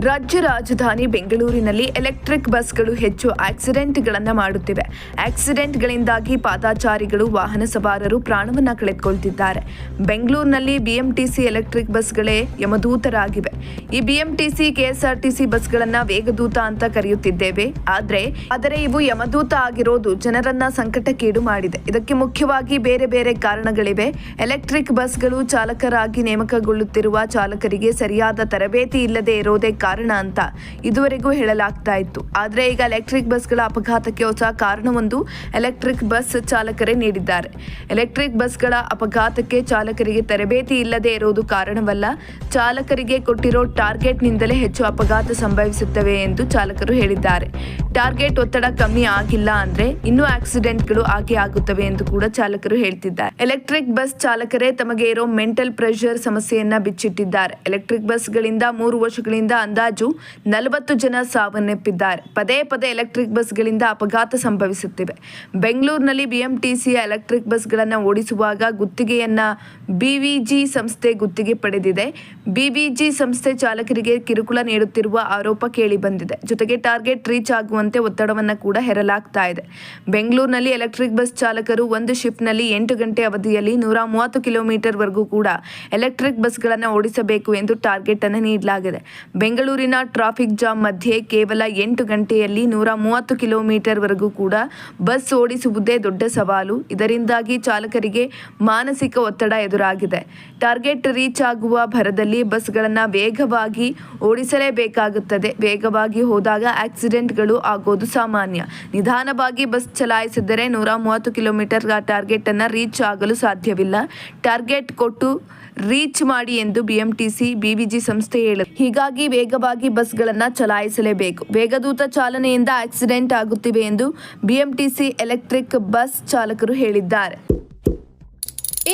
ರಾಜ್ಯ ರಾಜಧಾನಿ ಬೆಂಗಳೂರಿನಲ್ಲಿ ಎಲೆಕ್ಟ್ರಿಕ್ ಬಸ್ಗಳು ಹೆಚ್ಚು ಆಕ್ಸಿಡೆಂಟ್ಗಳನ್ನು ಮಾಡುತ್ತಿವೆ. ಆಕ್ಸಿಡೆಂಟ್ಗಳಿಂದಾಗಿ ಪಾದಾಚಾರಿಗಳು, ವಾಹನ ಸವಾರರು ಪ್ರಾಣವನ್ನ ಕಳೆದುಕೊಳ್ತಿದ್ದಾರೆ. ಬೆಂಗಳೂರಿನಲ್ಲಿ ಬಿಎಂಟಿಸಿ ಎಲೆಕ್ಟ್ರಿಕ್ ಬಸ್ಗಳೇ ಯಮದೂತರಾಗಿವೆ. ಈ ಬಿಎಂಟಿಸಿ, ಕೆಎಸ್ಆರ್ಟಿಸಿ ಬಸ್ಗಳನ್ನು ವೇಗದೂತ ಅಂತ ಕರೆಯುತ್ತಿದ್ದೇವೆ. ಆದರೆ ಆದರೆ ಇವು ಯಮದೂತ ಆಗಿರೋದು ಜನರನ್ನ ಸಂಕಟಕ್ಕೀಡು ಮಾಡಿದೆ. ಇದಕ್ಕೆ ಮುಖ್ಯವಾಗಿ ಬೇರೆ ಬೇರೆ ಕಾರಣಗಳಿವೆ. ಎಲೆಕ್ಟ್ರಿಕ್ ಬಸ್ಗಳು ಚಾಲಕರಾಗಿ ನೇಮಕಗೊಳ್ಳುತ್ತಿರುವ ಚಾಲಕರಿಗೆ ಸರಿಯಾದ ತರಬೇತಿ ಇಲ್ಲದೆ ಇರೋದೇ ಕಾರಣ ಅಂತ ಇದುವರೆಗೂ ಹೇಳಲಾಗ್ತಾ ಇತ್ತು. ಆದರೆ ಈಗ ಎಲೆಕ್ಟ್ರಿಕ್ ಬಸ್ಗಳ ಅಪಘಾತಕ್ಕೆ ಹೊಸ ಕಾರಣವೊಂದು ಎಲೆಕ್ಟ್ರಿಕ್ ಬಸ್ ಚಾಲಕರೇ ನೀಡಿದ್ದಾರೆ. ಎಲೆಕ್ಟ್ರಿಕ್ ಬಸ್ಗಳ ಅಪಘಾತಕ್ಕೆ ಚಾಲಕರಿಗೆ ತರಬೇತಿ ಇಲ್ಲದೆ ಇರೋದು ಕಾರಣವಲ್ಲ. ಚಾಲಕರಿಗೆ ಕೊಟ್ಟಿರೋ ಟಾರ್ಗೆಟ್ನಿಂದಲೇ ಹೆಚ್ಚು ಅಪಘಾತ ಸಂಭವಿಸುತ್ತವೆ ಎಂದು ಚಾಲಕರು ಹೇಳಿದ್ದಾರೆ. ಟಾರ್ಗೆಟ್ ಒತ್ತಡ ಕಮ್ಮಿ ಆಗಿಲ್ಲ ಅಂದ್ರೆ ಇನ್ನೂ ಆಕ್ಸಿಡೆಂಟ್ಗಳು ಆಗಿ ಆಗುತ್ತವೆ ಎಂದು ಕೂಡ ಚಾಲಕರು ಹೇಳ್ತಿದ್ದಾರೆ. ಎಲೆಕ್ಟ್ರಿಕ್ ಬಸ್ ಚಾಲಕರೇ ತಮಗೆ ಇರೋ ಮೆಂಟಲ್ ಪ್ರೆಷರ್ ಸಮಸ್ಯೆಯನ್ನ ಬಿಚ್ಚಿಟ್ಟಿದ್ದಾರೆ. ಎಲೆಕ್ಟ್ರಿಕ್ ಬಸ್ಗಳಿಂದ ಮೂರು ವರ್ಷಗಳಿಂದ ಅಂದಾಜು ನಲವತ್ತು ಜನ ಸಾವನ್ನಪ್ಪಿದ್ದಾರೆ. ಪದೇ ಪದೇ ಎಲೆಕ್ಟ್ರಿಕ್ ಬಸ್ಗಳಿಂದ ಅಪಘಾತ ಸಂಭವಿಸುತ್ತಿವೆ. ಬೆಂಗಳೂರಿನಲ್ಲಿ ಬಿಎಂಟಿಸಿಯ ಎಲೆಕ್ಟ್ರಿಕ್ ಬಸ್ಗಳನ್ನು ಓಡಿಸುವಾಗ ಗುತ್ತಿಗೆಯನ್ನ ಬಿವಿಜಿ ಸಂಸ್ಥೆ ಗುತ್ತಿಗೆ ಪಡೆದಿದೆ. ಬಿವಿಜಿ ಸಂಸ್ಥೆ ಚಾಲಕರಿಗೆ ಕಿರುಕುಳ ನೀಡುತ್ತಿರುವ ಆರೋಪ ಕೇಳಿ ಬಂದಿದೆ ಜೊತೆಗೆ ಟಾರ್ಗೆಟ್ ರೀಚ್ ಆಗುವಂತೆ ಒತ್ತಡವನ್ನು ಕೂಡ ಹೇರಲಾಗ್ತಾ ಇದೆ. ಬೆಂಗಳೂರಿನಲ್ಲಿ ಎಲೆಕ್ಟ್ರಿಕ್ ಬಸ್ ಚಾಲಕರು ಒಂದು ಶಿಫ್ಟ್ನಲ್ಲಿ ಎಂಟು ಗಂಟೆ ಅವಧಿಯಲ್ಲಿ ನೂರ ಮೂವತ್ತು ಕಿಲೋಮೀಟರ್ ವರೆಗೂ ಕೂಡ ಎಲೆಕ್ಟ್ರಿಕ್ ಬಸ್ಗಳನ್ನು ಓಡಿಸಬೇಕು ಎಂದು ಟಾರ್ಗೆಟ್ ಅನ್ನು ನೀಡಲಾಗಿದೆ. ಬೆಂಗಳೂರಿನ ಟ್ರಾಫಿಕ್ ಜಾಮ್ ಮಧ್ಯೆ ಕೇವಲ ಎಂಟು ಗಂಟೆಯಲ್ಲಿ ನೂರ ಮೂವತ್ತು ಕಿಲೋಮೀಟರ್ ವರೆಗೂ ಕೂಡ ಬಸ್ ಓಡಿಸುವುದೇ ದೊಡ್ಡ ಸವಾಲು. ಇದರಿಂದಾಗಿ ಚಾಲಕರಿಗೆ ಮಾನಸಿಕ ಒತ್ತಡ ಎದುರಾಗಿದೆ. ಟಾರ್ಗೆಟ್ ರೀಚ್ ಆಗುವ ಭರದಲ್ಲಿ ಬಸ್ಗಳನ್ನು ವೇಗವಾಗಿ ಓಡಿಸಲೇಬೇಕಾಗುತ್ತದೆ. ವೇಗವಾಗಿ ಹೋದಾಗ ಆಕ್ಸಿಡೆಂಟ್ಗಳು ಆಗೋದು ಸಾಮಾನ್ಯ. ನಿಧಾನವಾಗಿ ಬಸ್ ಚಲಾಯಿಸಿದರೆ ನೂರ ಮೂವತ್ತು ಕಿಲೋಮೀಟರ್ ಟಾರ್ಗೆಟ್ ಅನ್ನು ರೀಚ್ ಆಗಲು ಸಾಧ್ಯವಿಲ್ಲ. ಟಾರ್ಗೆಟ್ ಕೊಟ್ಟು ರೀಚ್ ಮಾಡಿ ಎಂದು ಬಿಎಂಟಿಸಿ, ಬಿವಿಜಿ ಸಂಸ್ಥೆ ಹೇಳಿದೆ ಹೀಗಾಗಿ ವೇಗವಾಗಿ ಬಸ್ಗಳನ್ನು ಚಲಾಯಿಸಲೇಬೇಕು. ವೇಗದೂತ ಚಾಲನೆಯಿಂದ ಆಕ್ಸಿಡೆಂಟ್ ಆಗುತ್ತಿವೆ ಎಂದು ಬಿಎಂಟಿಸಿ ಎಲೆಕ್ಟ್ರಿಕ್ ಬಸ್ ಚಾಲಕರು ಹೇಳಿದ್ದಾರೆ.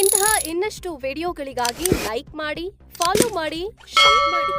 ಇಂತಹ ಇನ್ನಷ್ಟು ವಿಡಿಯೋಗಳಿಗಾಗಿ ಲೈಕ್ ಮಾಡಿ, ಫಾಲೋ ಮಾಡಿ, ಶೇರ್ ಮಾಡಿ.